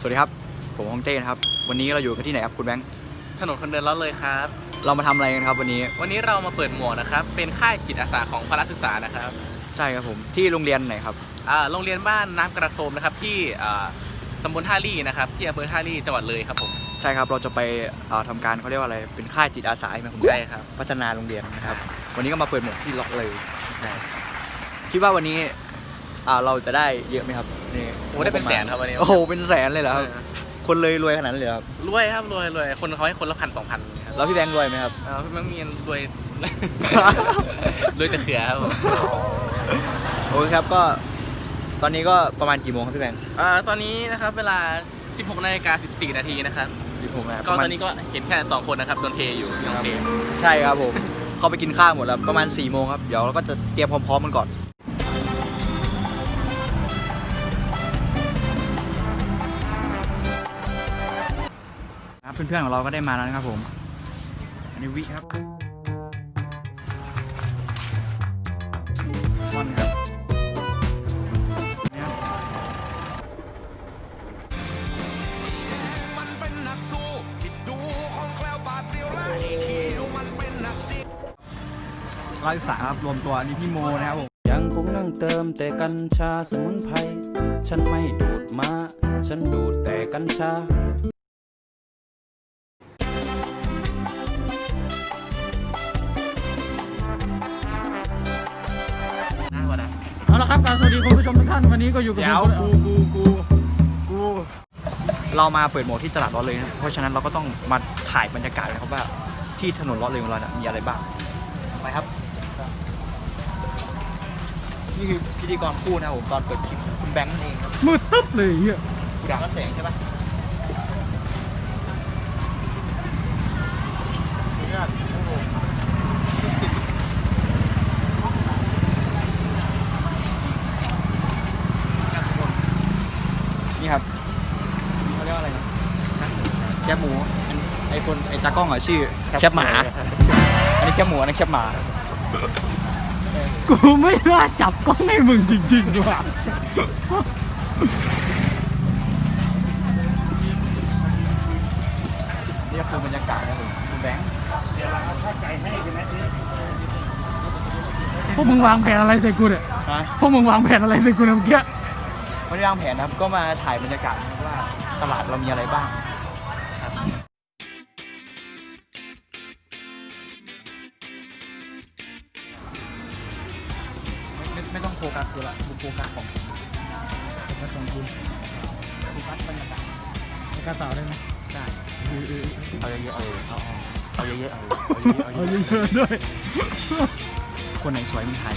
สวัสดีครับ ผมฮองเต้นะครับ วันนี้เราอยู่กันที่ไหนครับคุณแบงค์ ถนนคนเดินล้อเลยครับ เรามาทำอะไรกันครับวันนี้ วันนี้เรามาเปิดหมวกนะครับ เป็นค่ายจิตอาสาของพละศึกษานะครับใช่ครับผม ที่โรงเรียนไหนครับ อ่าโรงเรียนบ้านน้ำกระโทมนะครับที่อ่าตำบลท่าลี่นะครับที่อำเภอท่าลี่จังหวัดเลยครับผมใช่ครับ เราจะไปเอ่อทำการเขาเรียกว่าอะไร เป็นค่ายจิตอาสาใช่ไหมคุณใช่ครับ พัฒนาโรงเรียนนะครับ วันนี้ก็มาเปิดหมวกที่ล็อกเลยใช่คิดว่าวันนี้อ่าเราจะได้เยอะไหมครับ นี่โอ้ได้เป็นแสนครับวันนี้ โอ้โหเป็นแสนเลยเหรอครับเออคนเลยรวยขนาดนั้นเลยเหรอครับรวยครับรวยรวยคนเขาให้คนละพันสองพันครับแล้วพี่แบงค์รวยไหมครับอ่าพี่มังมีนรวย รวยแต่เขือครับผมโอเคครับก็ตอนนี้ก็ประมาณกี่โมงครับพี่แบงค์อ่าตอนนี้นะครับเวลา 16นาฬิกา14นาทีนะครับสิบหกนะครับก็ประมาตณอนนี้ก็เห็นแค่2คนนะครับโดนเทอยู่ที่โรงเรียนใช่ครับผม เขาไปกินข้าวหมดแล้วประมาณ4ี่โมงครับเดี๋ยวเราก็จะเตรียมพร้อมๆกันก่อน พื่อนๆของเราก็ได้มาแล้วนะครับผม อันนี้วิครับมอนครับเนี่ยมักสู้คิดดูของแคล้วบาดเดียวและอีกทีดูมันเป็นนักซิเราศึกษาครับรวมตัวอันนี้พี่โมนะครับผมยังคงนั่งเติมแต่กัญชาสมุนไพรฉันไม่ดูดมา ฉันดูดแต่กัญชา ครับการสวัสดีคุณผู้ชมทุกท่านวันนี้ก็อยู่กับเดี๋ยวผมกูกูกูกู เรามาเปิดโหมดที่ตลาดร้อนเลยนะ เพราะฉะนั้นเราก็ต้องมาถ่ายบรรยากาศนะครับว่าที่ถนนร้อนเลยของเราเนี่ยมีอะไรบ้าง ไปครับ นี่คือพิธีกรคู่นะครับผมตอนเปิดคลิปคุณแบงค์นั่นเองครับมืดตึ๊บเลยเฮียกูดังรับแสงใช่ปะนี่ ครับเขาเรียกว่าอะไรนะแคบหมูอันไอคนไอตากล้องอะชื่อแคบหมา อันนี้แคบหมูอันนี้นแคบหมา กูไม่น่าจับกล้องให้มึงจริงๆว่ะนี่ก็คือบรรยากาศนะครับผมคุณแบงค์พวกมึงวางแผนอะไรใส่กูเนี่ยฮะพวกมึงวางแผนอะไรใส่กูเนี่ยเมื่อกี้ ไม่ได้วางแผนนะครับ ก็มาถ่ายบรรยากาศนะครับว่าตลาดเรามีอะไรบ้างครับไม่ไม่ต้องโฟกัสกูละกูโฟกัสของโฟกัสของคุณโฟกัสบรรยากาศโฟกัสสาวได้ไหมได้เอาเยอะๆเอาเลยเอาเอาเอาเยอะๆเอาเลยเอาเอาเยเยอะอะๆด้วยๆคนไหนสวยมึงถ่าย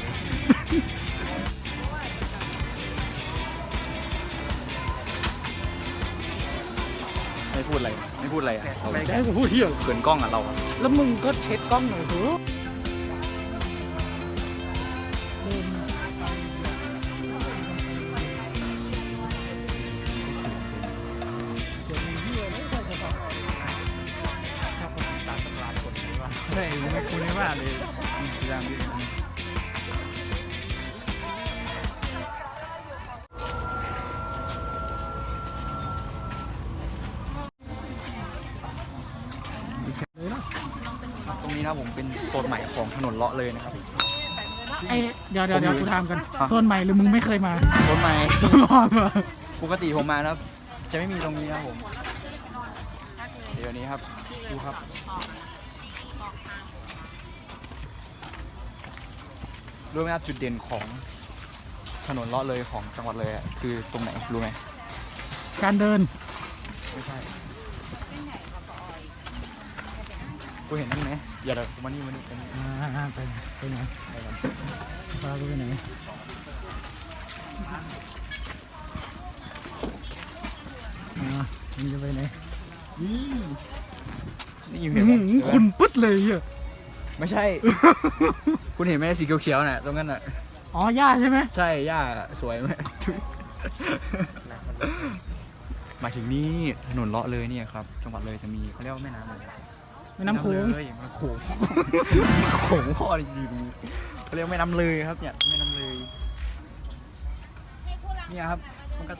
พูดอะไร ไม่พูดอะไรอะเราไม่ได้กูพูดเที่ยวเกินกล้องอะเราอะแล้วมึงก็เช็ดกล้องหน่อยเถอะ ถนนเลาะเลยนะครับ ไอเดี๋ยวเดี๋ยวเดี๋ยวผมอยู่กูถามกันอะ โซนใหม่หรือมึงไม่เคยมาโซนใหม่ลองเหรอปกติผมมานะครับ จะไม่มีตรงนี้นะครับผม เดี๋ยวนี้ครับ ดูครับ รู้ไหมครับจุดเด่นของถนนเลาะเลยของจังหวัดเลยอะคือตรงไหนรู้ไหมการเดิน ไม่ใช่ กูเห็นนี่ไหมอย่าเดี๋ยวกูมานี่มานี่มานี่อ่าไปไหนไปไหนไปกันพากูไปไหนอ่ามึงจะไปไหนนี่นี่อยู่อื้เห็อนไหมหือคุณปึ๊ดเลยเฮียไม่ใช่ คุณเห็นไหมสีเขียวๆน่ะตรงนั้นน่ะ อ๋อย่าใช่ไหมใช่ย่าสวยไหม หมายถึงนี่ถนนเลาะเลยเนี่ยครับ จังหวัดเลยจะมีเขาเรียกว่าแม่น้ำอะไร แม่น้ำโขงเลยแม่น้ำโขงโขงพ่ออยู่ตรงนี้เขาเรียกว่าแม่น้ำเลยครับเนี่ยแม่น้ำเลยเนี่ยครับมันก็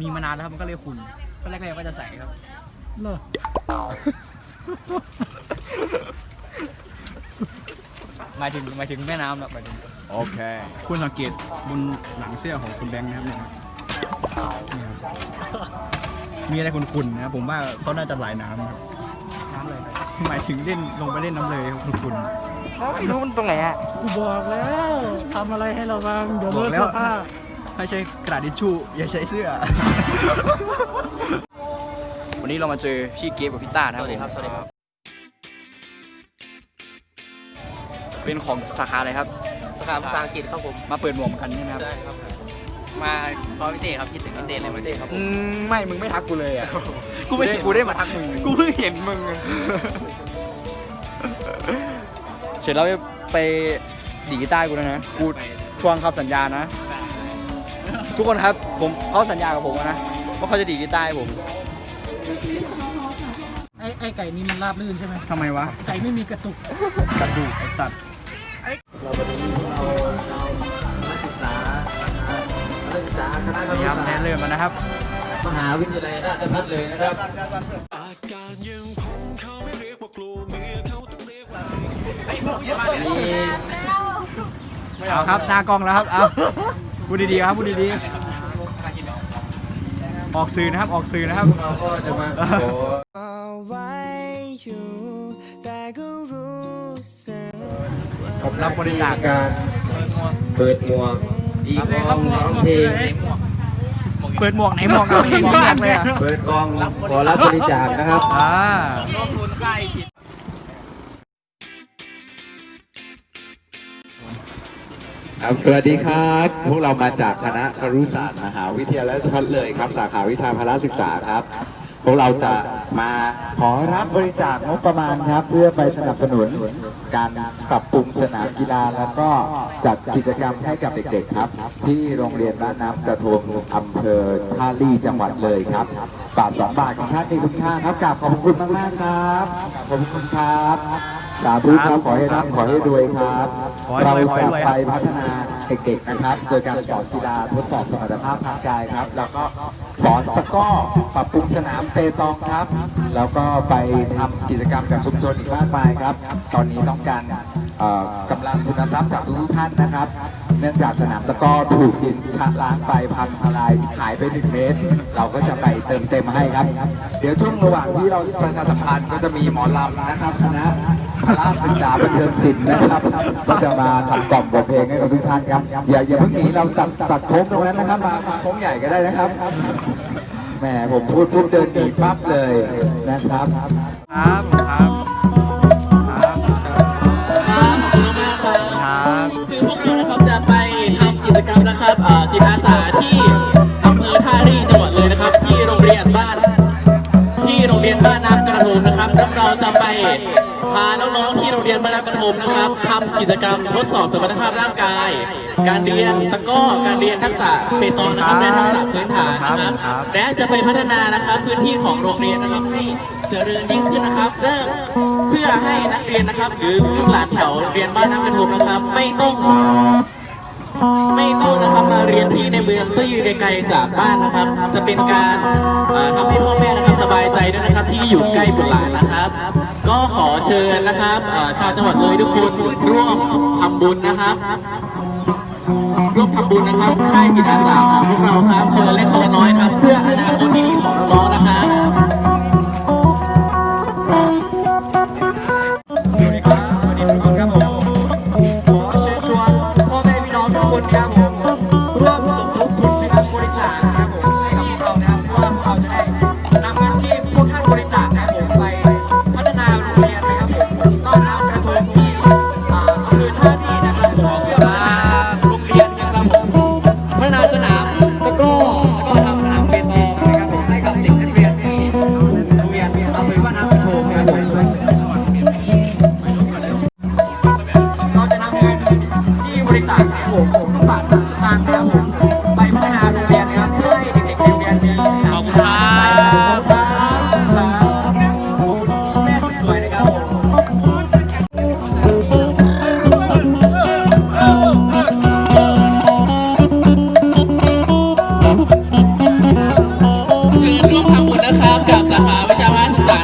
มีมานานแล้วครับมันก็เลยขุ่นตอนแรกๆว่าจะใส่ครับเหรอหมายถึงหมายถึงแม่น้ำนะหมายถึงโอเค คุณสังเกตบนหลังเสื้อของคุณแบงค์นะครับเนี่ยนี่ครับมีอะไรขุ่นๆนะครับผมว่าเขาน่าจะหลายน้ำครับน้ำอะไร หมายถึงเล่นลงไปเล่นน้ำเลยครับขุ่นไม่รู้มันตรงไหนอะกูบอกแล้วทำอะไรให้ระวังเดี๋ยวบเลอกอะแล้ว เสื้อผ้าๆถ้าใช้กระดาษทิชชู่อย่าใช้เสื้อ วันนี้เรามาเจอพี่เกฟกับพี่ต้านะครับสวัสดีครับผมสวัสดีครับ เป็นของสาขาอะไรครับ สาขาภาษาอังกฤษครับผม มาเปิดหมวกเหมือนกันใช่ไหมครับ ใช่ครับ มาพอพี่เต้ครับคิดถึงพี่เต้เลยพี่เต้ครับอืมไม่มึงไม่ทักกูเลยอะกูไม่เห็นกูได้มาทักมึงกูเพิ่งเห็นมึงเสร็จแล้วไปดีดกีตาร์กูแล้วนะกูทวงคำสัญญานะ ทุกคนครับผมเขาสัญญากับผมนะว่าเขาจะดีดกีตาร์ให้ผมไอ้ไอ้ไก่นี่มันราบลื่นใช่ไหมทำไมวะ ไก่ไม่มีกระตุก กระดูกไอ้สัตว์ นี่ครับแน่เริ่มแล้วนะครับ มหาวิทยาลัยราชภัฏเลยนะครับเอาครับหน้ากล้องแล้วครับ เอาพูดดีๆครับพูดดีๆ ออกสื่อนะครับ ออกสื่อนะครับ เราก็จะมาขอผมรับบริจาคการเปิดหมวกดีกองร้องเพลง เปิดหมวกไหนหมวกอะไม่เห็นหมวกเลยอะเปิดกองขอรับบริจาคนะครับ อ่าครับสวัสดีครับ พวกเรามาจากคณะครุศาสตร์มหาวิทยาลัยราชภัฏเลยครับ สาขาวิชาพละศึกษาครับ พวกเราจะมาขอรับบริจาคงบประมาณครับ เพื่อไปสนับสนุนการปรับปรุงสนามกีฬาแล้วก็จัดกิจกรรมให้กับเด็กๆครับ ที่โรงเรียนบ้านน้ำกระทงอำเภอท่าลี่จังหวัดเลยครับบาทสองบาทของท่านมีคุณค่าครับกราบขอบคุณมากๆครับขอบคุณครับ สาธุครับขอให้ร่ำขอให้รวยครับขอให้เรารวยขอให้จะรวยไปพัฒนาเด็กๆนะครับ โดยการสอนกีฬาทดสอบสมรรถภาพทางกายครับ แล้วก็สอนตะกร้อปรับปรุงสนามเปตองครับ แล้วก็ไปทำกิจกรรมกับชุมชนอีกมากมายครับ ตอนนี้ต้องการเอ่อกำลังทุนทรัพย์จากทุกๆท่านนะครับ เนื่องจากสนามตะกร้อถูกดินชะล้างไปพังทลายหายไปหนึ่งเมตร เราก็จะไปเติมเต็มให้ครับ เดี๋ยวช่วงระหว่างที่เราประชาสัมพันธ์ก็จะมีหมอลำนะครับคณะ พละศึกษาบันเทิงศิลป์นะครับ ก็จะมาขับกล่อมบทเพลงให้กับทุกท่านครับ อย่าอย่าเพิ่งหนีเราตัดตัดโค้งตรงนั้นนะครับ มามาโค้งใหญ่ก็ได้นะครับแหมผมพูดปุ๊บเดินหนีปั๊บเลยนะครับครับครับครับครับขอบคุณมากๆครับครับคือพวกเรานะครับจะไปทำกิจกรรมนะครับเอ่อจิตอาสาที่อำเภอท่ารี่จังหวัดเลยนะครับ ที่โรงเรียนบ้าน ที่โรงเรียนบ้านน้ำก ระโทมนะครับแล้วเราจะไปพาน้องๆที่โรงเรียนบ้านน้ำกระโทมนะครับทำกิจกรรมทดสอบสมรรถภาพร่างกาย การเรียนตะกร้อการเรียนทักษะเปตองนะครับและทักษะพื้นฐานนะครับและจะไปพัฒนานะครับพื้นที่ของโรงเรียนนะครับให้เจริญยิ่งขึ้นนะครับและเพื่อให้นักเรียนนะครับ หรือลูกหลานแถวโรงเรียนบ้านน้ำกระโทมนะครับ ไม่ต้อง ไม่ต้องนะครับมาเรียนที่ในเมืองก็อยู่ไกลๆจากบ้านนะครับ จะเป็นการทำให้พ่อแม่นะครับสบายใจด้วยนะครับ ที่อยู่ใกล้บุตรหลานนะครับ ก็ขอเชิญนะครับชาวจังหวัดเลยทุกคนร่วมทำบุญนะครับร่วมทำบุญนะครับค่ายจิตอาสาของพวกเราครับคนละเล็กคนละน้อยครับ เพื่ออนาคตที่ดีของน้องๆนะครับ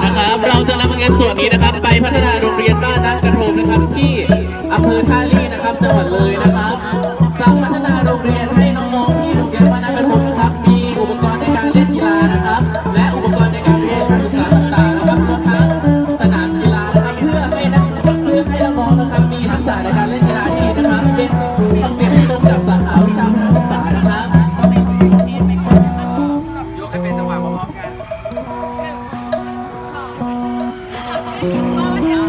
นะครับ เราจะนำเงินส่วนนี้นะครับ ไปพัฒนา Mama, help.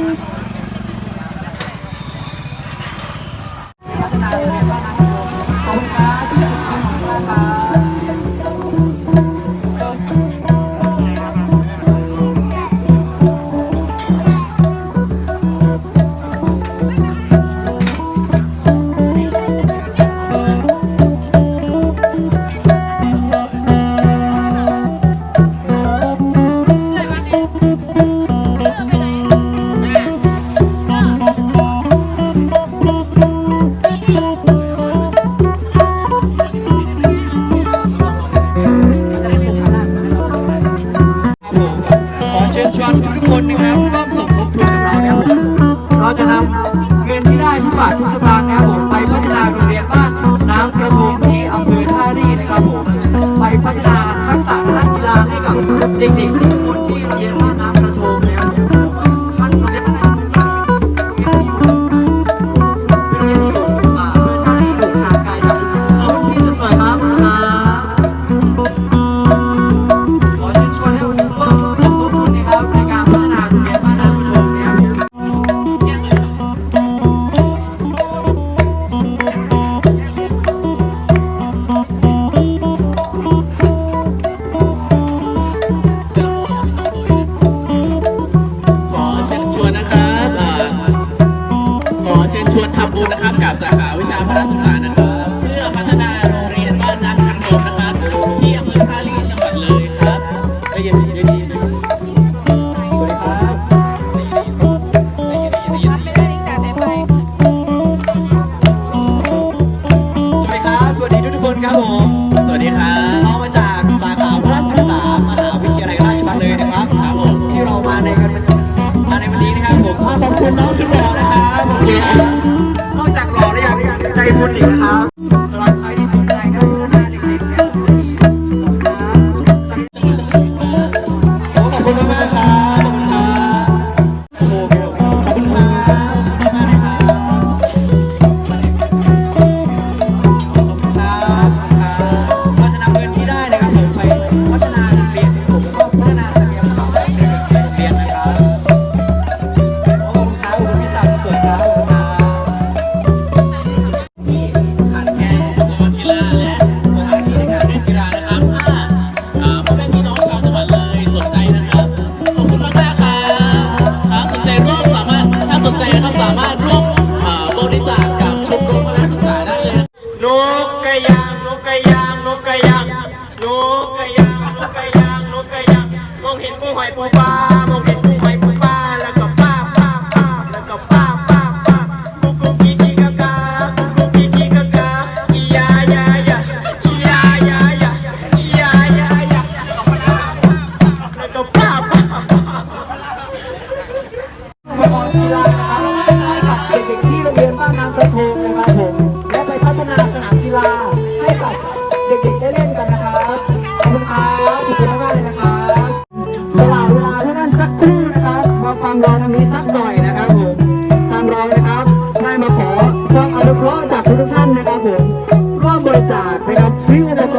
বোবা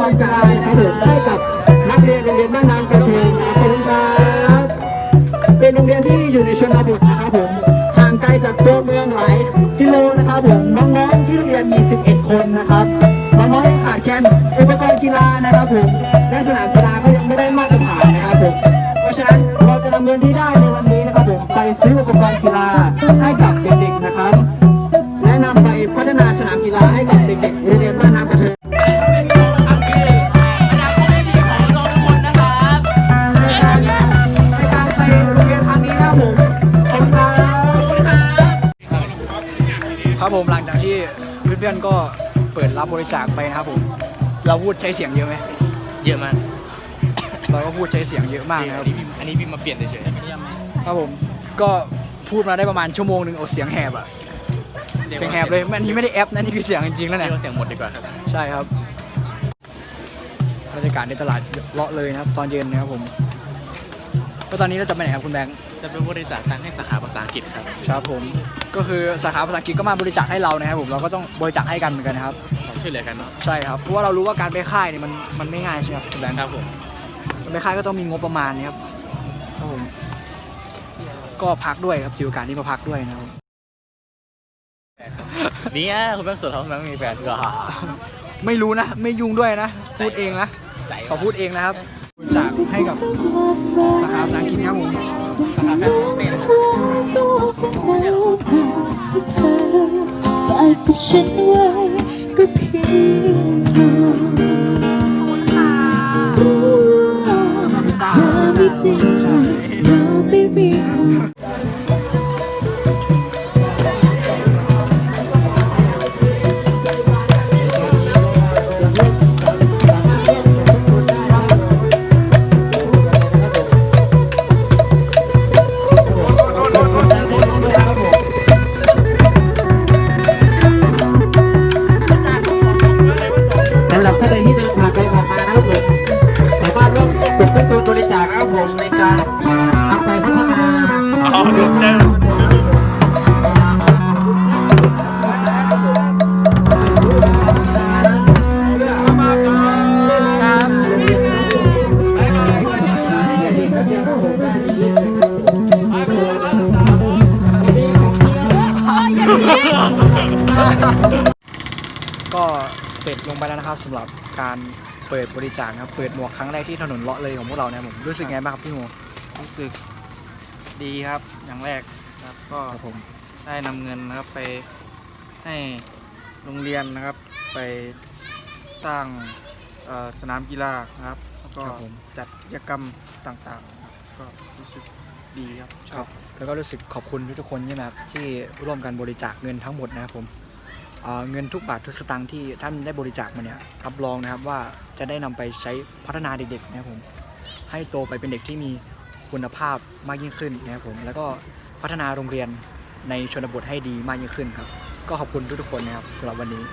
ริจาคนะครับผมให้กับนักเรียนโรงเรียนบ้านน้ำกระเทงนะครับเป็นโรงเรียนที่อยู่ในชนบทนะครับผมห่างไกลจากตัวเมืองหลายกิโลนะครับผมน้องๆที่เรียนมี 11 คนนะครับน้องๆขาดแคลนอุปกรณ์กีฬานะครับผม ใช้เสียงเยอะไหมเยอะมากเราก็พูดใช้เสียงเยอะมากนะครับ อันนี้พี่มาเปลี่ยนเฉยๆครับผม ก็พูดมาได้ประมาณชั่วโมงหนึ่งโอ้เสียงแหบอะเสียงแหบเลยอันนี้ไม่ได้แอปนะนี่คือเสียงจริงๆแล้วเนี่ยเสียงหมดดีกว่าครับ ใช่ครับบรรยากาศในตลาดเลาะเลยนะครับ ตอนเย็นนะครับผมก็ตอนนี้เราจะไปไหนครับคุณแบงค์ จะไปบริจาคตังค์ให้สาขาภาษาอังกฤษครับ ครับผมก็คือสาขาภาษาอังกฤษก็มาบริจาคให้เรานะครับผมเราก็ต้องบริจาคให้กันเหมือนกันนะครับช่วยเหลือกันเนาะใช่ครับเพราะว่าเรารู้ว่าการไปค่ายเนี่ยมันมันไม่ง่ายใช่ไหมครับคุณแบงค์ครับผมการไปค่ายก็ต้องมีงบประมาณนะครับครับผมก็พักด้วยครับจิวการที่มาพักด้วยนะครับเนี่ยคุณแม่สดเขาคุณแม่มีแฟนก็ไม่รู้นะ ไม่ยุ่งด้วยนะ พูดเองนะใจเขาพูดเองนะครับบริจาคให้กับสาขาภาษาอังกฤษครับผม สาขาแฟนของเต้นะครับที่เธอฝากกับฉันไว้ก็เพียงพอเธอไม่จริงใจเราไม่มีความ สำหรับการเปิดบริจาคนะครับเปิดหมวกครั้งแรกที่ถนนเลาะเลยของพวกเรานะครับผมรู้สึกไงบ้างครับพี่โมรู้สึกดีครับอย่างแรกครับก็ครับผมได้นำเงินนะครับไปให้โรงเรียนนะครับ ไปสร้างเอ่อสนามกีฬานะครับแล้วก็ครับผมจัดกิจกรรมต่างๆครับก็รู้สึกดีครับชคอรับบแล้วก็รู้สึกขอบคุณทุกๆคนใช่ไหมครับที่ร่วมกันบริจาคเงินทั้งหมดนะครับผม เเงินทุกบาททุกสตางค์ที่ท่านได้บริจาคมาเนี่ยรับรองนะครับว่าจะได้นำไปใช้พัฒนาเด็กๆนะครับผมให้โตไปเป็นเด็กที่มีคุณภาพมากยิ่งขึ้นนะครับผมแล้วก็พัฒนาโรงเรียนในชนบทให้ดีมากยิ่งขึ้นครับ ก็ขอบคุณทุกๆคนนะครับสำหรับวันนี้